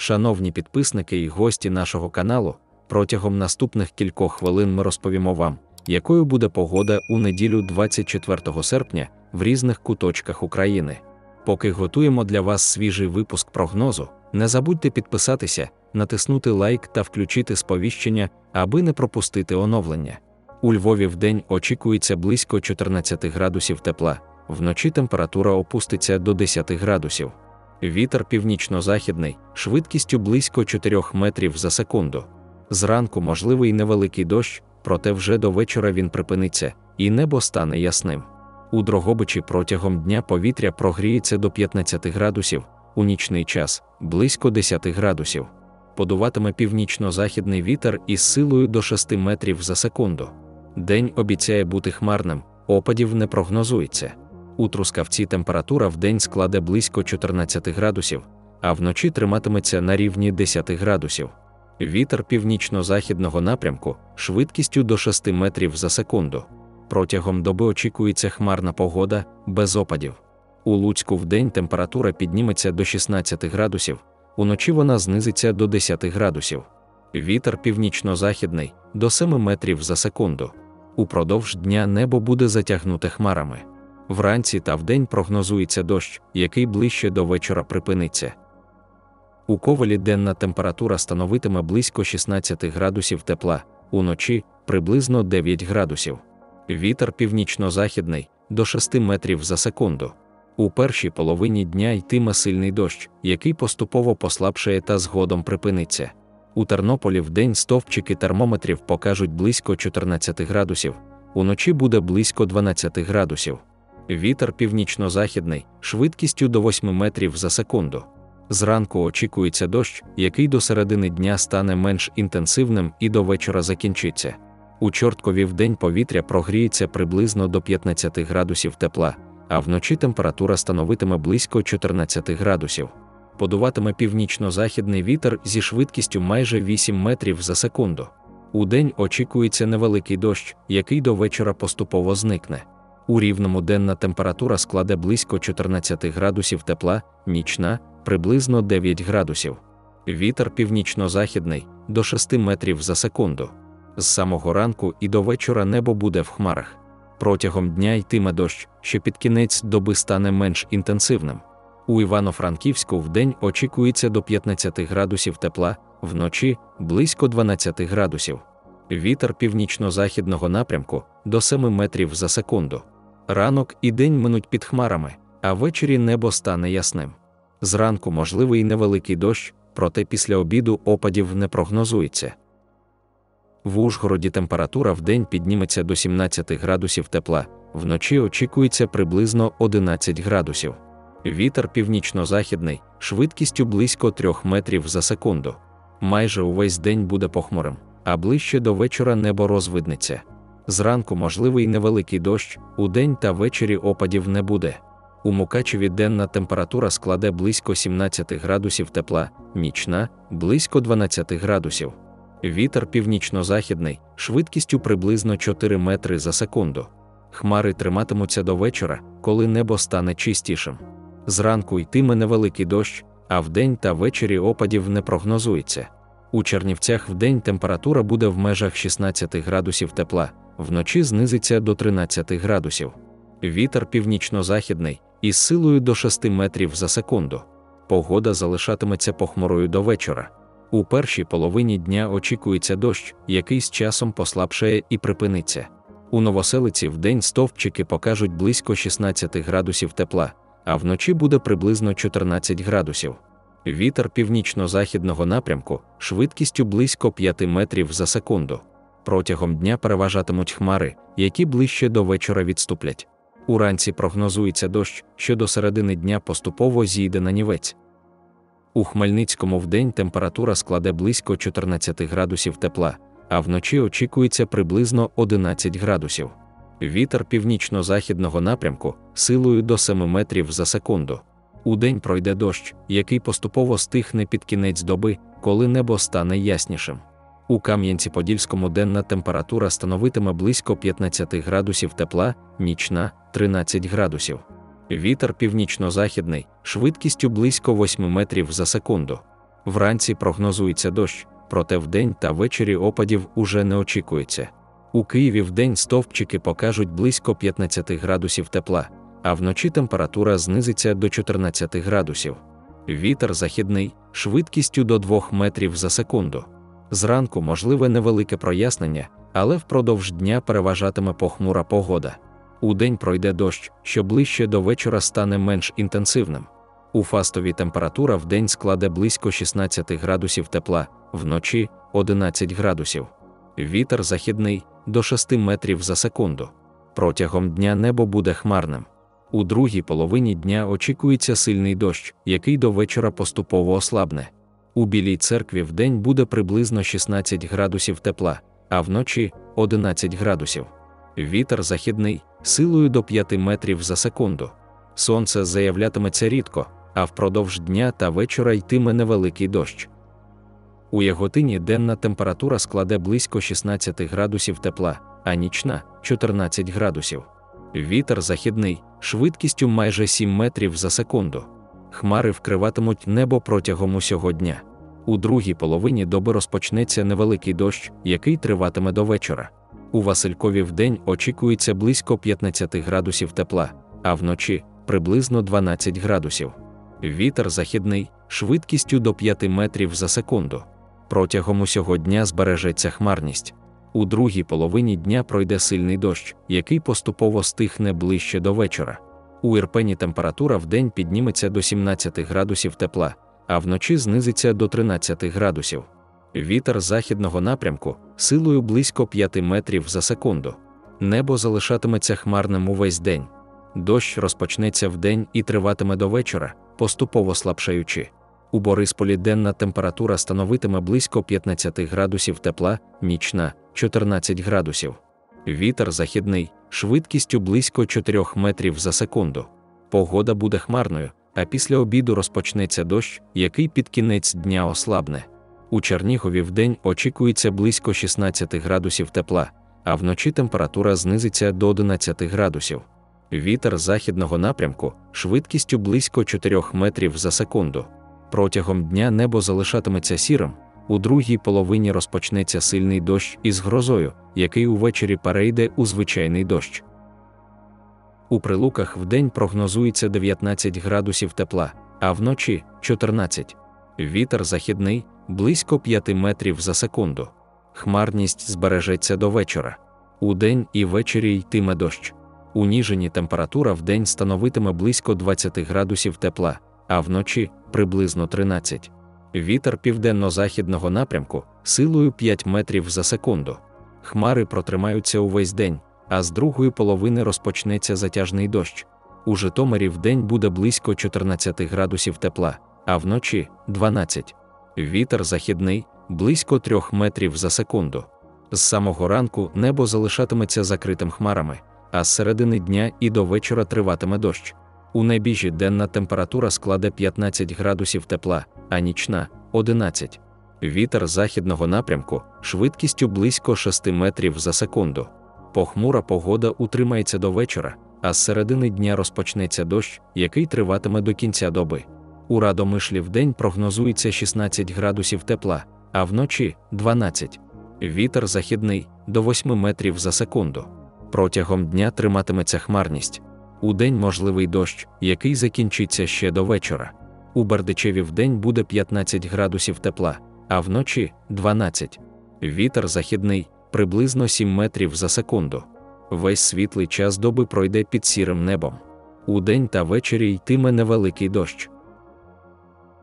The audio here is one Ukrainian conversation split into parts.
Шановні підписники і гості нашого каналу, протягом наступних кількох хвилин ми розповімо вам, якою буде погода у неділю 24 серпня в різних куточках України. Поки готуємо для вас свіжий випуск прогнозу, не забудьте підписатися, натиснути лайк та включити сповіщення, аби не пропустити оновлення. У Львові вдень очікується близько 14 градусів тепла, вночі температура опуститься до 10 градусів. Вітер північно-західний, швидкістю близько 4 метрів за секунду. Зранку можливий невеликий дощ, проте вже до вечора він припиниться, і небо стане ясним. У Дрогобичі протягом дня повітря прогріється до 15 градусів, у нічний час близько 10 градусів. Подуватиме північно-західний вітер із силою до 6 метрів за секунду. День обіцяє бути хмарним, опадів не прогнозується. У Трускавці температура в день складе близько 14 градусів, а вночі триматиметься на рівні 10 градусів. Вітер північно-західного напрямку швидкістю до 6 метрів за секунду. Протягом доби очікується хмарна погода, без опадів. У Луцьку вдень температура підніметься до 16 градусів, уночі вона знизиться до 10 градусів. Вітер північно-західний до 7 метрів за секунду. Упродовж дня небо буде затягнуте хмарами. Вранці та вдень прогнозується дощ, який ближче до вечора припиниться. У ковалі денна температура становитиме близько 16 градусів тепла, уночі приблизно 9 градусів. Вітер північно-західний до 6 метрів за секунду. У першій половині дня йтиме сильний дощ, який поступово послабшає та згодом припиниться. У Тернополі в день стовпчики термометрів покажуть близько 14 градусів, уночі буде близько 12 градусів. Вітер північно-західний, швидкістю до 8 метрів за секунду. Зранку очікується дощ, який до середини дня стане менш інтенсивним і до вечора закінчиться. У Чорткові в день повітря прогріється приблизно до 15 градусів тепла, а вночі температура становитиме близько 14 градусів. Подуватиме північно-західний вітер зі швидкістю майже 8 метрів за секунду. У день очікується невеликий дощ, який до вечора поступово зникне. У рівному денна температура складе близько 14 градусів тепла, нічна приблизно 9 градусів. Вітер північно-західний до 6 метрів за секунду. З самого ранку і до вечора небо буде в хмарах. Протягом дня йтиме дощ, що під кінець доби стане менш інтенсивним. У Івано-Франківську вдень очікується до 15 градусів тепла, вночі близько 12 градусів. Вітер північно-західного напрямку до 7 метрів за секунду. Ранок і день минуть під хмарами, а ввечері небо стане ясним. Зранку можливий невеликий дощ, проте після обіду опадів не прогнозується. В Ужгороді температура в день підніметься до 17 градусів тепла, вночі очікується приблизно 11 градусів. Вітер північно-західний, швидкістю близько 3 метрів за секунду. Майже увесь день буде похмурим, а ближче до вечора небо розвиднеться. Зранку можливий невеликий дощ, у день та ввечері опадів не буде. У Мукачеві денна температура складе близько 17 градусів тепла, нічна близько 12 градусів. Вітер північно-західний, швидкістю приблизно 4 метри за секунду. Хмари триматимуться до вечора, коли небо стане чистішим. Зранку йтиме невеликий дощ, а вдень та ввечері опадів не прогнозується. У Чернівцях вдень температура буде в межах 16 градусів тепла, вночі знизиться до 13 градусів. Вітер північно-західний із силою до 6 метрів за секунду. Погода залишатиметься похмурою до вечора. У першій половині дня очікується дощ, який з часом послабшає і припиниться. У новоселиці вдень стовпчики покажуть близько 16 градусів тепла, а вночі буде приблизно 14 градусів. Вітер північно-західного напрямку швидкістю близько 5 метрів за секунду. Протягом дня переважатимуть хмари, які ближче до вечора відступлять. Уранці прогнозується дощ, що до середини дня поступово зійде на нівець. У Хмельницькому вдень температура складе близько 14 градусів тепла, а вночі очікується приблизно 11 градусів. Вітер північно-західного напрямку силою до 7 метрів за секунду. Удень пройде дощ, який поступово стихне під кінець доби, коли небо стане яснішим. У Кам'янці-Подільському денна температура становитиме близько 15 градусів тепла, нічна 13 градусів. Вітер північно-західний, швидкістю близько 8 метрів за секунду. Вранці прогнозується дощ, проте вдень та ввечері опадів уже не очікується. У Києві вдень стовпчики покажуть близько 15 градусів тепла, а вночі температура знизиться до 14 градусів. Вітер західний швидкістю до 2 метрів за секунду. Зранку можливе невелике прояснення, але впродовж дня переважатиме похмура погода. Удень пройде дощ, що ближче до вечора стане менш інтенсивним. У фастові температура в день складе близько 16 градусів тепла, вночі 11 градусів. Вітер західний до 6 метрів за секунду. Протягом дня небо буде хмарним. У другій половині дня очікується сильний дощ, який до вечора поступово ослабне. У Білій церкві в день буде приблизно 16 градусів тепла, а вночі 11 градусів. Вітер західний силою до 5 метрів за секунду. Сонце заявлятиметься рідко, а впродовж дня та вечора йтиме невеликий дощ. У Яготині денна температура складе близько 16 градусів тепла, а нічна 14 градусів. Вітер західний швидкістю майже 7 метрів за секунду. Хмари вкриватимуть небо протягом усього дня. У другій половині доби розпочнеться невеликий дощ, який триватиме до вечора. У Василькові вдень очікується близько 15 градусів тепла, а вночі приблизно 12 градусів. Вітер західний швидкістю до 5 метрів за секунду. Протягом усього дня збережеться хмарність. У другій половині дня пройде сильний дощ, який поступово стихне ближче до вечора. У Ірпені температура в день підніметься до 17 градусів тепла, а вночі знизиться до 13 градусів. Вітер західного напрямку силою близько 5 метрів за секунду. Небо залишатиметься хмарним увесь день. Дощ розпочнеться вдень і триватиме до вечора, поступово слабшаючи. У Борисполі денна температура становитиме близько 15 градусів тепла, нічна 14 градусів. Вітер західний, швидкістю близько 4 метрів за секунду. Погода буде хмарною, а після обіду розпочнеться дощ, який під кінець дня ослабне. У Чернігові вдень очікується близько 16 градусів тепла, а вночі температура знизиться до 11 градусів. Вітер західного напрямку швидкістю близько 4 метрів за секунду. Протягом дня небо залишатиметься сірим, у другій половині розпочнеться сильний дощ із грозою, який увечері перейде у звичайний дощ. У прилуках вдень прогнозується 19 градусів тепла, а вночі 14. Вітер західний близько 5 метрів за секунду. Хмарність збережеться до вечора. У день і ввечері йтиме дощ. У Ніжині температура в день становитиме близько 20 градусів тепла, а вночі приблизно 13. Вітер південно-західного напрямку силою 5 метрів за секунду. Хмари протримаються увесь день, а з другої половини розпочнеться затяжний дощ. У Житомирі в день буде близько 14 градусів тепла, а вночі 12. Вітер західний близько 3 метрів за секунду. З самого ранку небо залишатиметься закритим хмарами, а з середини дня і до вечора триватиме дощ. У найбіжі денна температура складе 15 градусів тепла, а нічна 11. Вітер західного напрямку швидкістю близько 6 метрів за секунду. Похмура погода утримається до вечора, а з середини дня розпочнеться дощ, який триватиме до кінця доби. У Радомишлі в день прогнозується 16 градусів тепла, а вночі 12. Вітер західний до 8 метрів за секунду. Протягом дня триматиметься хмарність. У день можливий дощ, який закінчиться ще до вечора. У Бердичеві в день буде 15 градусів тепла, а вночі 12. Вітер західний приблизно 7 метрів за секунду. Весь світлий час доби пройде під сірим небом. У день та ввечері йтиме невеликий дощ.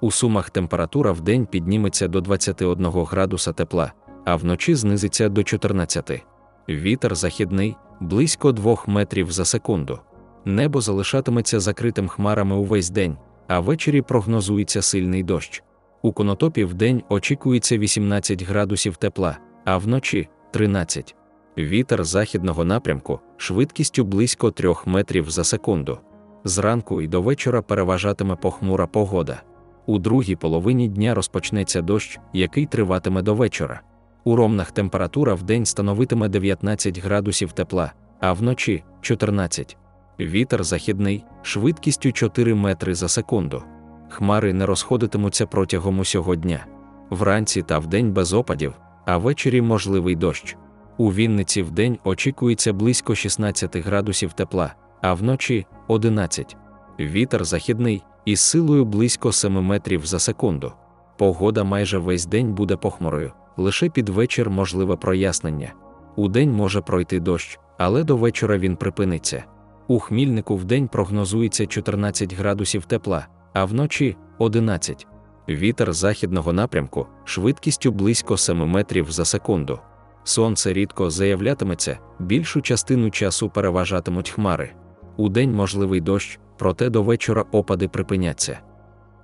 У сумах температура в день підніметься до 21 градуса тепла, а вночі знизиться до 14. Вітер західний близько 2 метрів за секунду. Небо залишатиметься закритим хмарами увесь день, а ввечері прогнозується сильний дощ. У конотопі в день очікується 18 градусів тепла, а вночі 13. Вітер західного напрямку швидкістю близько 3 метрів за секунду. Зранку і до вечора переважатиме похмура погода. У другій половині дня розпочнеться дощ, який триватиме до вечора. У ромнах температура в день становитиме 19 градусів тепла, а вночі 14. Вітер західний швидкістю 4 метри за секунду. Хмари не розходитимуться протягом усього дня. Вранці та вдень без опадів, а ввечері можливий дощ. У Вінниці вдень очікується близько 16 градусів тепла, а вночі 11. Вітер західний із силою близько 7 метрів за секунду. Погода майже весь день буде похмурою, лише під вечір можливе прояснення. У день може пройти дощ, але до вечора він припиниться. У хмільнику вдень прогнозується 14 градусів тепла, а вночі 11. Вітер західного напрямку швидкістю близько 7 метрів за секунду. Сонце рідко заявлятиметься, більшу частину часу переважатимуть хмари. У день можливий дощ, проте до вечора опади припиняться.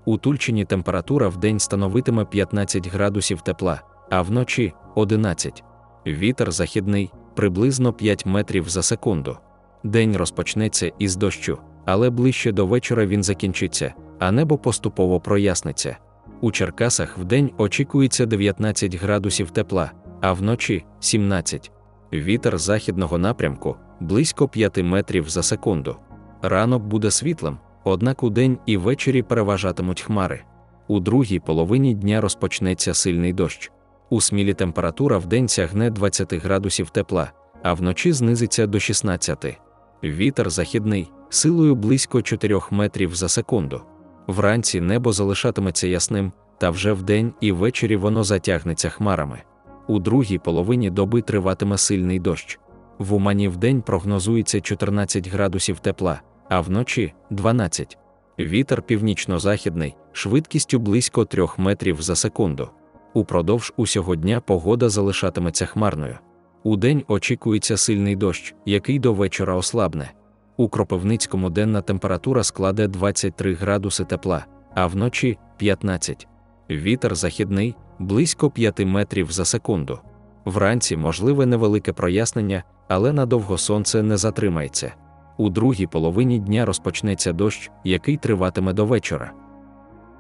У Тульчині температура в день становитиме 15 градусів тепла, а вночі 11. Вітер західний приблизно 5 метрів за секунду. День розпочнеться із дощу, але ближче до вечора він закінчиться, а небо поступово проясниться. У Черкасах вдень очікується 19 градусів тепла, а вночі 17. Вітер західного напрямку близько 5 метрів за секунду. Ранок буде світлим, однак у день і ввечері переважатимуть хмари. У другій половині дня розпочнеться сильний дощ. У смілі температура в день сягне 20 градусів тепла, а вночі знизиться до 16. Вітер західний силою близько 4 метрів за секунду. Вранці небо залишатиметься ясним, та вже вдень і ввечері воно затягнеться хмарами. У другій половині доби триватиме сильний дощ. В Умані вдень прогнозується 14 градусів тепла, а вночі 12. Вітер північно-західний, швидкістю близько 3 метрів за секунду. Упродовж усього дня погода залишатиметься хмарною. Удень очікується сильний дощ, який до вечора ослабне. У Кропивницькому денна температура складе 23 градуси тепла, а вночі 15. Вітер західний близько 5 метрів за секунду. Вранці можливе невелике прояснення, але надовго сонце не затримається. У другій половині дня розпочнеться дощ, який триватиме до вечора.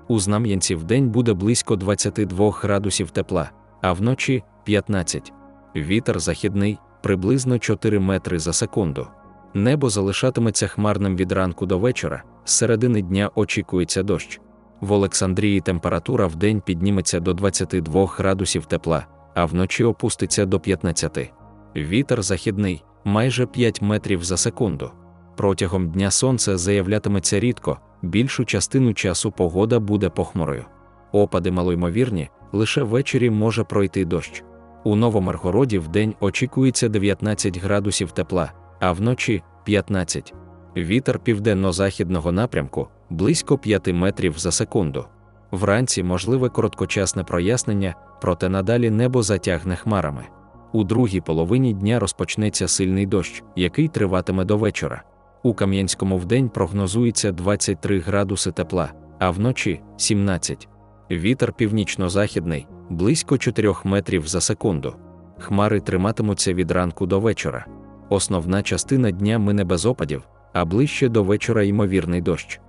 У Знам'янці вдень буде близько 22 градусів тепла, а вночі 15. Вітер західний приблизно 4 метри за секунду. Небо залишатиметься хмарним від ранку до вечора, з середини дня очікується дощ. В Олександрії температура в день підніметься до 22 градусів тепла, а вночі опуститься до 15. Вітер західний майже 5 метрів за секунду. Протягом дня сонце заявлятиметься рідко, більшу частину часу погода буде похмурою. Опади малоймовірні, лише ввечері може пройти дощ. У Новомаргороді в день очікується 19 градусів тепла, а вночі 15. Вітер південно-західного напрямку близько 5 метрів за секунду. Вранці можливе короткочасне прояснення, проте надалі небо затягне хмарами. У другій половині дня розпочнеться сильний дощ, який триватиме до вечора. У Кам'янському вдень прогнозується 23 градуси тепла, а вночі 17. Вітер північно-західний близько 4 метрів за секунду. Хмари триматимуться від ранку до вечора. Основна частина дня мине без опадів, а ближче до вечора ймовірний дощ.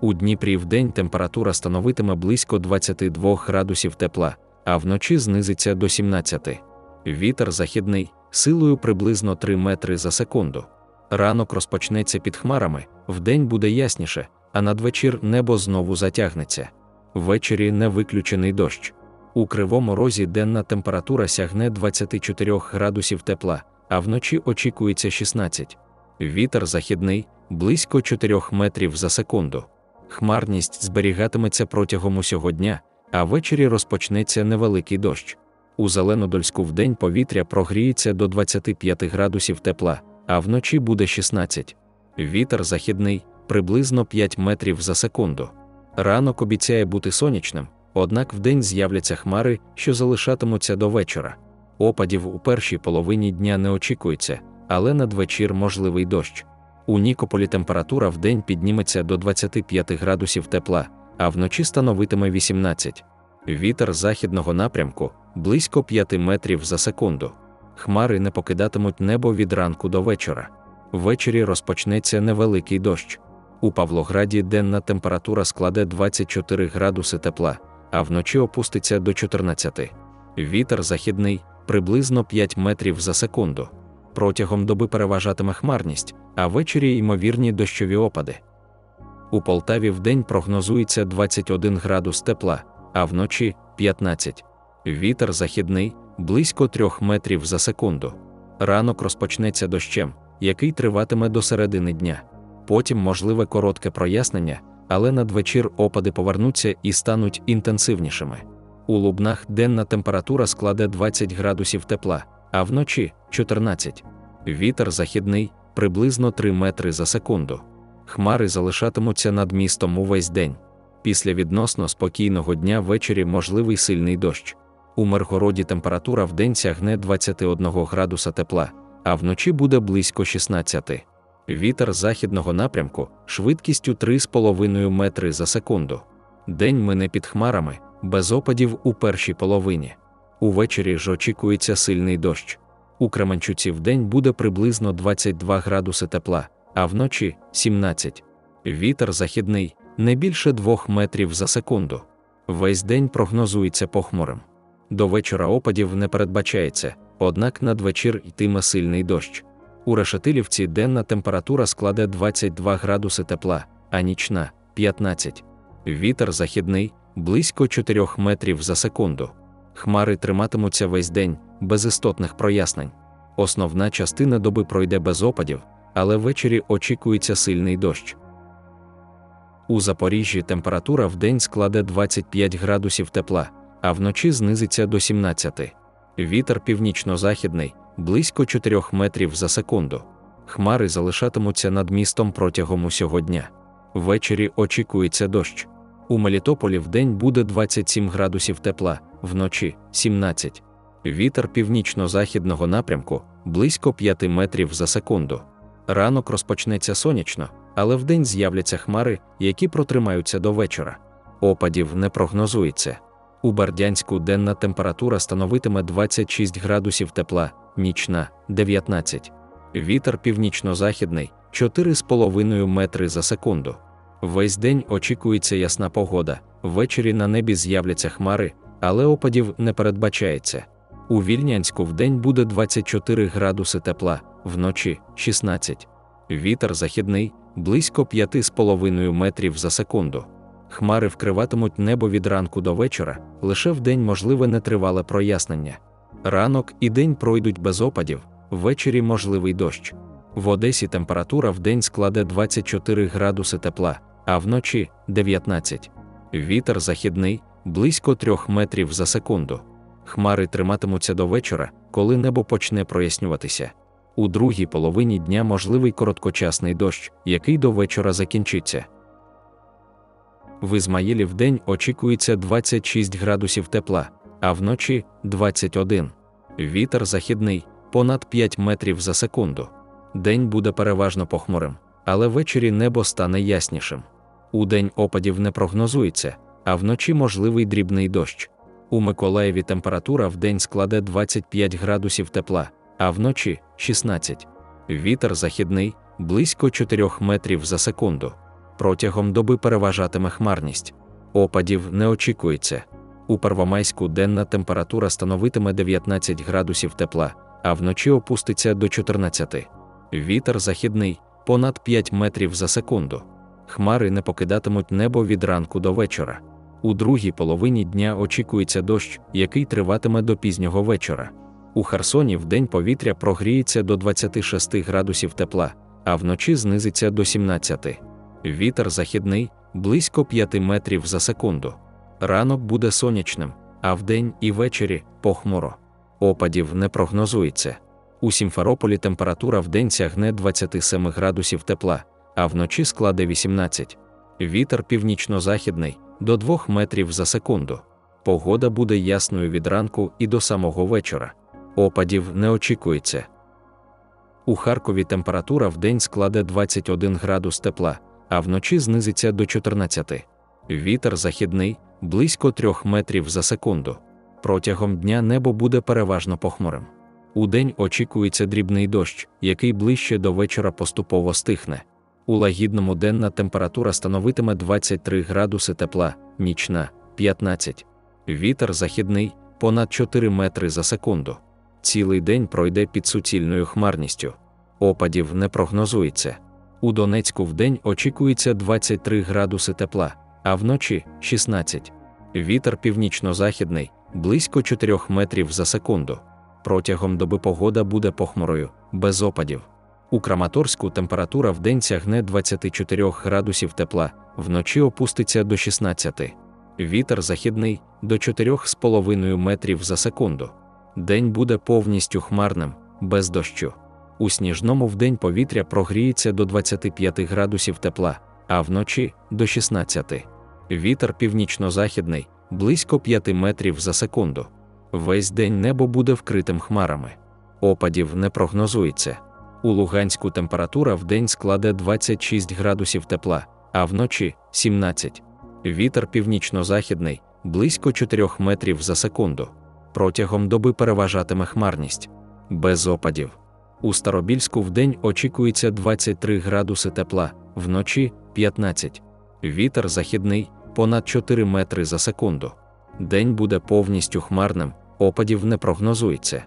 У Дніпрі вдень температура становитиме близько 22 градусів тепла, а вночі знизиться до 17. Вітер західний силою приблизно 3 метри за секунду. Ранок розпочнеться під хмарами, вдень буде ясніше, а надвечір небо знову затягнеться. Ввечері не виключений дощ. У кривому розі денна температура сягне 24 градусів тепла, а вночі очікується 16. Вітер західний близько 4 метрів за секунду. Хмарність зберігатиметься протягом усього дня, а ввечері розпочнеться невеликий дощ. У Зеленодольську вдень повітря прогріється до 25 градусів тепла, а вночі буде 16. Вітер західний приблизно 5 метрів за секунду. Ранок обіцяє бути сонячним, однак вдень з'являться хмари, що залишатимуться до вечора. Опадів у першій половині дня не очікується, але надвечір можливий дощ. У Нікополі температура в день підніметься до 25 градусів тепла, а вночі становитиме 18. Вітер західного напрямку близько 5 метрів за секунду. Хмари не покидатимуть небо від ранку до вечора. Ввечері розпочнеться невеликий дощ. У Павлограді денна температура складе 24 градуси тепла, а вночі опуститься до 14. Вітер західний приблизно 5 метрів за секунду. Протягом доби переважатиме хмарність, а ввечері ймовірні дощові опади. У Полтаві вдень прогнозується 21 градус тепла, а вночі 15. Вітер західний близько 3 метрів за секунду. Ранок розпочнеться дощем, який триватиме до середини дня. Потім можливе коротке прояснення, але надвечір опади повернуться і стануть інтенсивнішими. У Лубнах денна температура складе 20 градусів тепла, а вночі 14. Вітер західний приблизно 3 метри за секунду. Хмари залишатимуться над містом увесь день. Після відносно спокійного дня ввечері можливий сильний дощ. У Миргороді температура вдень сягне 21 градуса тепла, а вночі буде близько 16. Вітер західного напрямку швидкістю 3,5 метри за секунду. День мине під хмарами, без опадів у першій половині. Увечері ж очікується сильний дощ. У Кременчуці вдень буде приблизно 22 градуси тепла, а вночі 17. Вітер західний не більше 2 метрів за секунду. Весь день прогнозується похмурим. До вечора опадів не передбачається, однак надвечір йтиме сильний дощ. У Решетилівці денна температура складе 22 градуси тепла, а нічна 15. Вітер західний близько 4 метрів за секунду. Хмари триматимуться весь день, без істотних прояснень. Основна частина доби пройде без опадів, але ввечері очікується сильний дощ. У Запоріжжі температура в день складе 25 градусів тепла, а вночі знизиться до 17. Вітер північно-західний близько 4 метрів за секунду. Хмари залишатимуться над містом протягом усього дня. Ввечері очікується дощ. У Мелітополі вдень буде 27 градусів тепла, вночі 17. Вітер північно-західного напрямку близько 5 метрів за секунду. Ранок розпочнеться сонячно, але вдень з'являться хмари, які протримаються до вечора. Опадів не прогнозується. У Бердянську денна температура становитиме 26 градусів тепла, нічна 19. Вітер північно-західний 4,5 метри за секунду. Весь день очікується ясна погода, ввечері на небі з'являться хмари, але опадів не передбачається. У Вільнянську вдень буде 24 градуси тепла, вночі 16. Вітер західний близько 5,5 метрів за секунду. Хмари вкриватимуть небо від ранку до вечора, лише вдень можливе нетривале прояснення. Ранок і день пройдуть без опадів, ввечері можливий дощ. В Одесі температура в день складе 24 градуси тепла, а вночі 19. Вітер західний близько 3 метрів за секунду. Хмари триматимуться до вечора, коли небо почне прояснюватися. У другій половині дня можливий короткочасний дощ, який до вечора закінчиться. В Ізмаїлі в день очікується 26 градусів тепла, а вночі 21. Вітер західний понад 5 метрів за секунду. День буде переважно похмурим, але ввечері небо стане яснішим. У день опадів не прогнозується, а вночі можливий дрібний дощ. У Миколаєві температура в день складе 25 градусів тепла, а вночі 16. Вітер західний близько 4 метрів за секунду. Протягом доби переважатиме хмарність. Опадів не очікується. У Первомайську денна температура становитиме 19 градусів тепла, а вночі опуститься до 14. Вітер західний понад 5 метрів за секунду. Хмари не покидатимуть небо від ранку до вечора. У другій половині дня очікується дощ, який триватиме до пізнього вечора. У Херсоні в день повітря прогріється до 26 градусів тепла, а вночі знизиться до 17. Вітер західний близько 5 метрів за секунду. Ранок буде сонячним, а вдень і ввечері похмуро. Опадів не прогнозується. У Сімферополі температура вдень сягне 27 градусів тепла, а вночі складе 18. Вітер північно-західний до 2 метрів за секунду. Погода буде ясною від ранку і до самого вечора. Опадів не очікується. У Харкові температура в день складе 21 градус тепла, а вночі знизиться до 14. Вітер західний близько 3 метрів за секунду. Протягом дня небо буде переважно похмурим. У день очікується дрібний дощ, який ближче до вечора поступово стихне. У лагідному денна температура становитиме 23 градуси тепла, нічна 15. Вітер західний понад 4 метри за секунду. Цілий день пройде під суцільною хмарністю. Опадів не прогнозується. У Донецьку вдень очікується 23 градуси тепла, а вночі 16. Вітер північно-західний близько 4 метрів за секунду. Протягом доби погода буде похмурою, без опадів. У Краматорську температура вдень сягне 24 градусів тепла, вночі опуститься до 16. Вітер західний до 4,5 метрів за секунду. День буде повністю хмарним, без дощу. У сніжному вдень повітря прогріється до 25 градусів тепла, а вночі до 16. Вітер північно-західний близько 5 метрів за секунду. Весь день небо буде вкритим хмарами. Опадів не прогнозується. У Луганську температура вдень складе 26 градусів тепла, а вночі 17. Вітер північно-західний близько 4 метрів за секунду. Протягом доби переважатиме хмарність. Без опадів. У Старобільську вдень очікується 23 градуси тепла, вночі 15. Вітер західний понад 4 метри за секунду. День буде повністю хмарним, опадів не прогнозується.